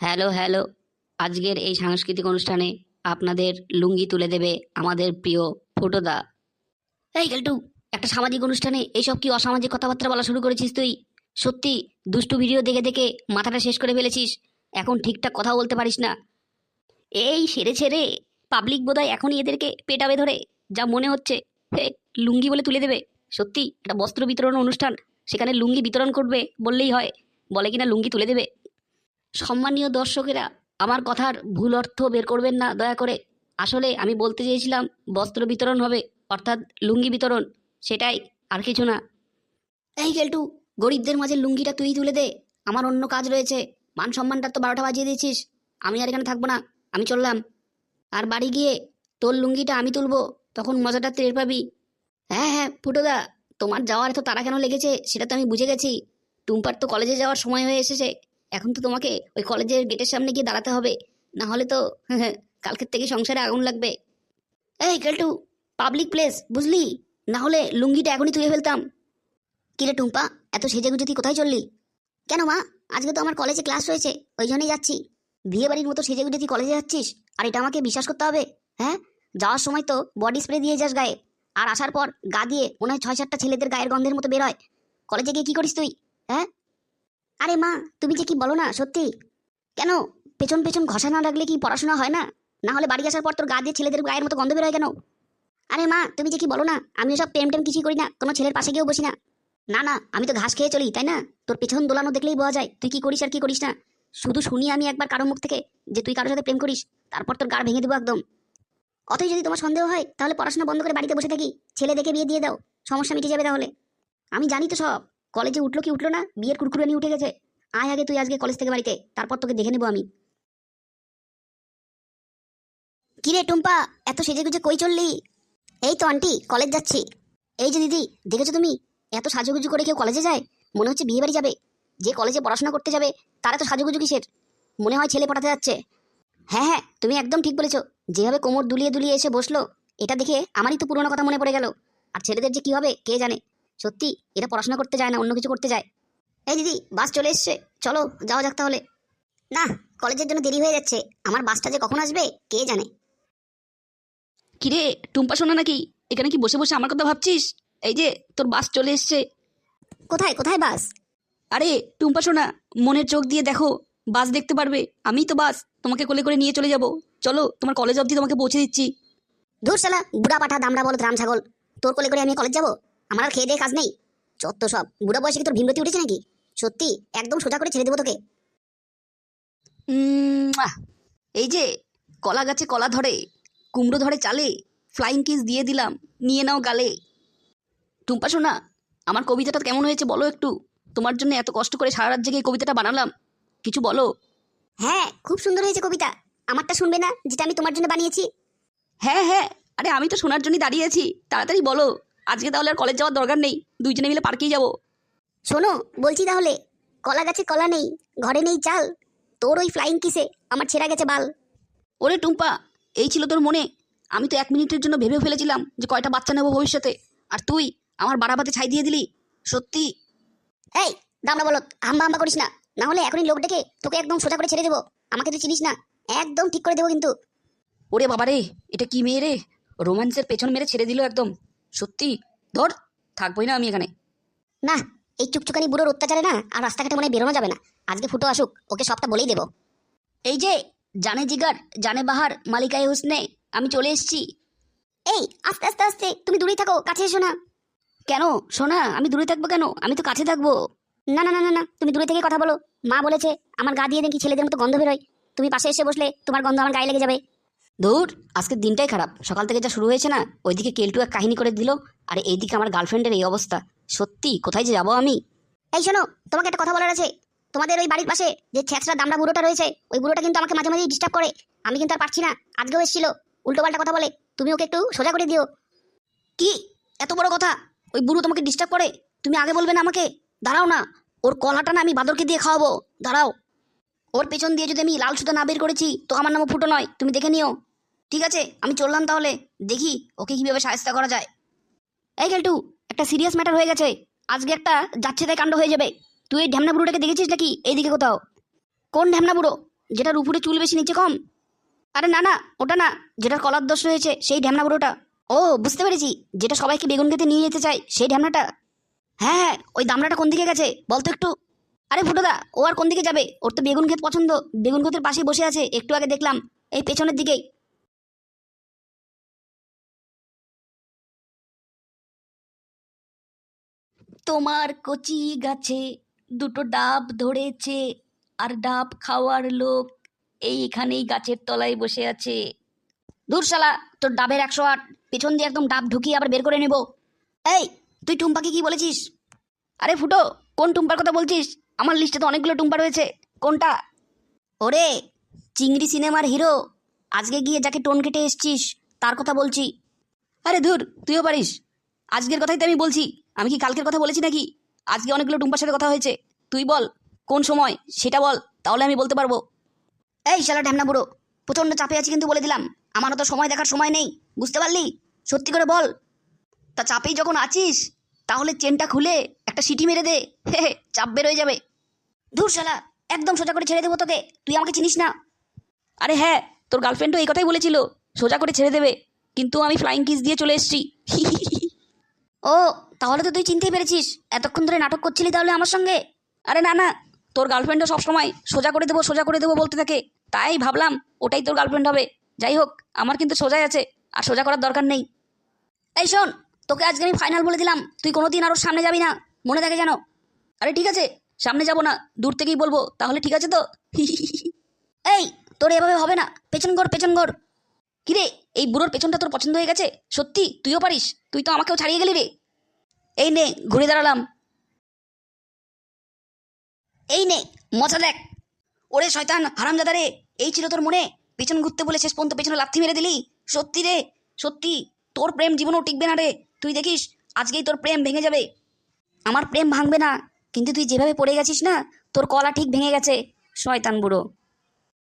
Hello hello. আজকের এই সাংস্কৃতিক অনুষ্ঠানে আপনাদের লুঙ্গি তুলে দেবে আমাদের প্রিয় ফুটোদা। এই গেলটু, একটা সামাজিক অনুষ্ঠানে এইসব কি অসামাজিক কথাবার্তা বলা শুরু করেছিস তুই? সত্যি, দুষ্টু ভিডিও দেখে দেখে মাথাটা শেষ করে ফেলেছিস। এখন ঠিকঠাক কথা বলতে পারিস না। এই সেরে ছেড়ে পাবলিক বোধহয় এখনই এদেরকে পেটাবে ধরে, যা মনে হচ্ছে। লুঙ্গি বলে তুলে দেবে। সত্যি, একটা বস্ত্র বিতরণ অনুষ্ঠান, সেখানে লুঙ্গি বিতরণ করবে বললেই হয়। বলে কিনা লুঙ্গি তুলে দেবে। সম্মানীয় দর্শকেরা, আমার কথার ভুল অর্থ বের করবেন না, দয়া করে। আসলে আমি বলতে চেয়েছিলাম, বস্ত্র বিতরণ হবে, অর্থাৎ লুঙ্গি বিতরণ, সেটাই আর কিছু না। এই গেলটু, গরিবদের মাঝে লুঙ্গিটা তুই তুলে দে, আমার অন্য কাজ রয়েছে, মান সম্মানটা তো বারোটা বাজিয়ে দিয়েছিস, আমি আর এখানে থাকব না, আমি চললাম। আর বাড়ি গিয়ে তোর লুঙ্গিটা আমি তুলবো, তখন মজাটা টের পাবি। হ্যাঁ হ্যাঁ ফুটোদা, তোমার যাওয়ার এত তারা কেন লেগেছে, সেটা তো আমি বুঝে গেছি। টুম্পার তো কলেজে যাওয়ার সময় হয়ে এসেছে এখন তো তোমাকে ওই কলেজের গেটের সামনে গিয়ে দাঁড়াতে হবে। না হলে তো কালকের থেকে সংসারে আগুন লাগবে। এই কেলটু পাবলিক প্লেস বুঝলি? না হলে লুঙ্গিটা এখনই তুলে ফেলতাম। কিরে টুম্পা, এত সেজে গুজে তুই কোথায় চললি? কেন মা? আজকে তো আমার কলেজে ক্লাস রয়েছে ওই জন্যই যাচ্ছি। বিয়ে বাড়ির মতো সেজে গুজে তুই কলেজে যাচ্ছিস, আর এটা আমাকে বিশ্বাস করতে হবে হ্যাঁ? যাওয়ার সময় তো বডি স্প্রে দিয়ে যাস গায়ে, আর আসার পর গা দিয়ে মনে হয় ছয় সাতটা ছেলেদের গায়ের গন্ধের মতো বেরোয় কলেজে গিয়ে কী করিস তুই হ্যাঁ? আরে মা, তুমি যে কি বলো না, সত্যি? কেন? পেছন পেছন ঘষা না রাখলে কি পড়াশোনা হয় না? না হলে বাড়ি আসার পর তোর গা দিয়ে ছেলেদের গায়ের মতো গন্ধ বেরোয় কেন? আরে মা, তুমি যে কি বলো না আমি সব প্রেম টেম কিছুই করি না, কোনো ছেলের পাশে গিয়েও বসি না। না না, আমি তো ঘাস খেয়ে চলি, তাই না? তোর পেছন দোলানো দেখলেই বোঝা যায়, তুই কি করিস আর কি করিস না? শুধু শুনি আমি একবার কারোর মুখ থেকে যে তুই কারোর সাথে প্রেম করিস, তারপর তোর গাড় ভেঙে দেবো একদম। অতই যদি তোমার সন্দেহ হয়, তাহলে পড়াশোনা বন্ধ করে বাড়িতে বসে থাকি। ছেলে দেখে বিয়ে দিয়ে দাও, সমস্যা মিটে যাবে তাহলে। আমি জানি তো সব। কলেজে উঠল কি উঠল না? বিয়ের কুরকুরানি উঠে গেছে। আয় আগে তুই আজকে কলেজ থেকে বাড়িতে, তারপর তোকে দেখে নেব আমি। কিরে টুম্পা, এত সেজে গুজে কই চললি? এই তো আন্টি, কলেজ যাচ্ছি। এই যে দিদি, দেখেছ তুমি? এত সাজুগুজু করে কেউ কলেজে যায়? মনে হচ্ছে বিয়ে বাড়ি যাবে। যে কলেজে পড়াশোনা করতে যাবে, তারা তো সাজুগুজু কিসের? মনে হয় ছেলে পড়াতে যাচ্ছে। হ্যাঁ হ্যাঁ তুমি একদম ঠিক বলেছ। যেভাবে কোমর দুলিয়ে দুলিয়ে এসে বসল, এটা দেখে আমারই তো পুরোনো কথা মনে পড়ে গেল। আর ছেলেদের যে কি হবে, কে জানে? সত্যি এরা পড়াশোনা করতে যায় না অন্য কিছু করতে যায়। এই দিদি বাস চলে এসছে। চলো যাওয়া যাক তাহলে। না কলেজের জন্য দেরি হয়ে যাচ্ছে। আমার বাসটা যে কখন আসবে কে জানে। কিরে টুম্পা শোনা নাকি? এখানে কি বসে বসে আমার কথা ভাবছিস? এই যে তোর বাস চলে এসছে। কোথায় কোথায় বাস? আরে টুম্পা শোনা মনের চোখ দিয়ে দেখো। বাস দেখতে পারবে। আমিই তো বাস তোমাকে কোলে করে নিয়ে চলে যাব। চলো তোমার কলেজ অবধি তোমাকে পৌঁছে দিচ্ছি। ধুর শালা বুড়া পাঠা দামড়া বল রাম ছাগল তোর কোলে করে আমি কলেজ যাব? আমার আর খেয়ে দিয়ে কাজ নেই। চত্ব সব। বুড়া বয়সে কি তোর ভীমরতি উঠেছে নাকি? সত্যি একদম সোজা করে ছেড়ে দেবো তোকে। এই যে কলা গাছে কলা ধরে কুমড়ো ধরে চালে ফ্লাইং কিস দিয়ে দিলাম নিয়ে নাও গালে। টুম্পা শোনা আমার কবিতাটা কেমন হয়েছে বলো একটু। তোমার জন্য এত কষ্ট করে সারা রাত জেগে এই কবিতাটা বানালাম। কিছু বলো। হ্যাঁ খুব সুন্দর হয়েছে কবিতা। আমারটা শুনবে না যেটা আমি তোমার জন্য বানিয়েছি। হ্যাঁ হ্যাঁ আরে আমি তো শোনার জন্যই দাঁড়িয়ে আছি। তাড়াতাড়ি বলো। আজকে তাহলে আর কলেজ যাওয়ার দরকার নেই। দুইজনে মিলে পার্কেই যাব। শোনো বলছি তাহলে কলা গাছে কলা নেই ঘরে নেই চাল। তোর ওই ফ্লাইং কিসে? আমার ছেঁড়া গেছে বাল। ওরে টুম্পা এই ছিল তোর মনে। আমি তো এক মিনিটের জন্য ভেবেও ফেলেছিলাম যে কয়টা বাচ্চা নেব ভবিষ্যতে। আর তুই আমার বাড়াবাতে ছাই দিয়ে দিলি সত্যি। এই দামড়া বলো হাম্বা হাম্বা করিস না। না হলে এখনই লোক ডেকে তোকে একদম সোজা করে ছেড়ে দেবো। আমাকে তুই চিনিস না। একদম ঠিক করে দেবো কিন্তু। ওরে বাবা রে এটা কি মেয়ে রে? রোম্যান্সের পেছন মেরে ছেড়ে দিল একদম। সত্যি? ধর থাকবোই না আমি এখানে। না এই চুকচুকানি বুড়োর অত্যাচারে না আর রাস্তাঘাটে মনে বেরোনো যাবে না। আজকে ফুটো আসুক ওকে সবটা বলেই দেবো। এই যে জানে জিগার জানে বাহার মালিকায় হুসনে আমি চলে এসেছি। এই আস্তে আস্তে আস্তে তুমি দূরেই থাকো কাছে এসো না। কেন? সোনা আমি দূরে থাকব কেন? আমি তো কাছে থাকব। না না না না না তুমি দূরে থেকে কথা বলো। মা বলেছে আমার গা দিয়ে দেখি ছেলেদের মতো গন্ধ বেরোয়। তুমি পাশে এসে বসলে তোমার গন্ধ আমার গায়ে লেগে যাবে। ধুর আজকের দিনটাই খারাপ। সকাল থেকে যা শুরু হয়েছে না ওইদিকে কেলটু এক কাহিনী করে দিল আর এইদিকে আমার গার্লফ্রেন্ডের এই অবস্থা। সত্যি কোথায় যে যাব আমি? এই শোনো তোমাকে একটা কথা বলার আছে। তোমাদের ওই বাড়ির পাশে যে ছ্যাঁচড়া দামড়া বুড়োটা রয়েছে ওই বুড়োটা কিন্তু আমাকে মাঝে মাঝে ডিস্টার্ব করে। আমি কিন্তু আর পারছি না আজকেও এসেছিল। উল্টো পাল্টা কথা বলে তুমি ওকে একটু সোজা করে দিও। কি? এত বড় কথা? ওই বুড়ো তোমাকে ডিস্টার্ব করে? তুমি আগে বলবে না আমাকে? দাঁড়াও না ওর কলাটা না আমি বাদরকে দিয়ে খাওয়াবো। দাঁড়াও। ওর পেছন দিয়ে যদি আমি লাল সুতা না বের করেছি তো আমার নামও ফুটো নয় তুমি দেখে নিও। ঠিক আছে, আমি চললাম তাহলে। দেখি ওকে কীভাবে সাহায্য করা যায়। এই গেলটু একটা সিরিয়াস ম্যাটার হয়ে গেছে। আজকে একটা যাচ্ছে তাই কাণ্ড হয়ে যাবে। তুই এই ঢ্যামনা বুড়োটাকে দেখেছিস নাকি এইদিকে কোথাও? কোন ঢ্যামনা বুড়ো? যেটার উপরে চুল বেশি, নিচে কম? আরে না না, ওটা না, যেটার কলার দোষ রয়েছে, সেই ঢ্যামনা বুড়োটা। ও, বুঝতে পেরেছি, যেটা সবাইকে বেগুন খেতে নিয়ে যেতে চাই সেই ঢ্যামনাটা। হ্যাঁ হ্যাঁ ওই দামড়াটা কোন দিকে গেছে বলতো একটু। আরে ফুটোদা ও আর কোন দিকে যাবে? ওর তো বেগুন ক্ষেত পছন্দ। বেগুন ক্ষেতের পাশেই বসে আছে, একটু আগে দেখলাম। এই পেছনের দিকেই। তোমার কচি গাছে দুটো ডাব ধরেছে আর ডাব খাওয়ার লোক এইখানেই গাছের তলায় বসে আছে। দূর শালা, তোর ডাবের একশো আট। পেছন দিয়ে একদম ডাব ঢুকিয়ে আবার বের করে নেব। এই, তুই টুম্পাকে কি বলেছিস? আরে ফুটো, কোন টুম্পার কথা বলছিস? আমার লিস্টে তো অনেকগুলো টুম্পা রয়েছে। কোনটা? ওরে, চিংড়ি সিনেমার হিরো। আজকে গিয়ে যাকে টোন কেটে এসছিস, তার কথা বলছি। আরে ধুর, তুইও পারিস। আজকের কথাই তো আমি বলছি। আমি কি কালকের কথা বলেছি নাকি? আজকে অনেকগুলো টুম্পার সাথে কথা হয়েছে। তুই বল কোন সময়? সেটা বল তাহলে আমি বলতে পারব। এই শালা ঢ্যামনা বুড়ো প্রচণ্ড চাপে আছি কিন্তু বলে দিলাম। আমারও তো সময় দেখার সময় নেই বুঝতে পারলি? সত্যি করে বল। তা চাপেই যখন আছিস তাহলে চেনটা খুলে একটা সিটি মেরে দে। হে হে, চাপ বেরোয় যাবে। ধুর শালা একদম সোজা করে ছেড়ে দেবো তোকে। তুই আমাকে চিনিস না। আরে হ্যাঁ তোর গার্লফ্রেন্ডও এই কথাই বলেছিল সোজা করে ছেড়ে দেবে। কিন্তু আমি ফ্লাইং কিস দিয়ে চলে এসেছি। ও, তাহলে তো তুই চিনতেই পেরেছিস। এতক্ষণ ধরে নাটক করছিলি তাহলে আমার সঙ্গে? আরে না না, তোর গার্লফ্রেন্ডও সবসময় সোজা করে দেবো, সোজা করে দেবো বলতে থাকে। তাই ভাবলাম ওটাই তোর গার্লফ্রেন্ড হবে। যাই হোক, আমার কিন্তু সোজাই আছে, আর সোজা করার দরকার নেই। এই শোন, তোকে আজকে আমি ফাইনাল বলে দিলাম, তুই কোনো দিন আরও সামনে যাবি না, মনে থাকে যেন। আরে ঠিক আছে, সামনে যাব না, দূর থেকেই বলব, তাহলে ঠিক আছে তো? এই, তোর এভাবে হবে না, পেছন ঘর পেছন ঘর। কিরে এই বুড়োর পেছনটা তোর পছন্দ হয়ে গেছে? সত্যি? তুইও পারিস? তুই তো আমাকেও ছাড়িয়ে গেলি রে। এই নে, ঘুরে দাঁড়ালাম। এই নে, মজা দেখ। ওরে শয়তান, হারামজাদা রে, এই ছিল তোর মনে? পেছন ঘুরতে বলে শেষ পর্যন্ত পেছনে লাথি মেরে দিলি? সত্যি রে, সত্যি। তোর প্রেম জীবনও টিকবে না রে। তুই দেখিস, আজকেই তোর প্রেম ভেঙে যাবে। আমার প্রেম ভাঙবে না। কিন্তু তুই যেভাবে পড়ে গেছিস না, তোর কলা ঠিক ভেঙে গেছে, শয়তান বুড়ো।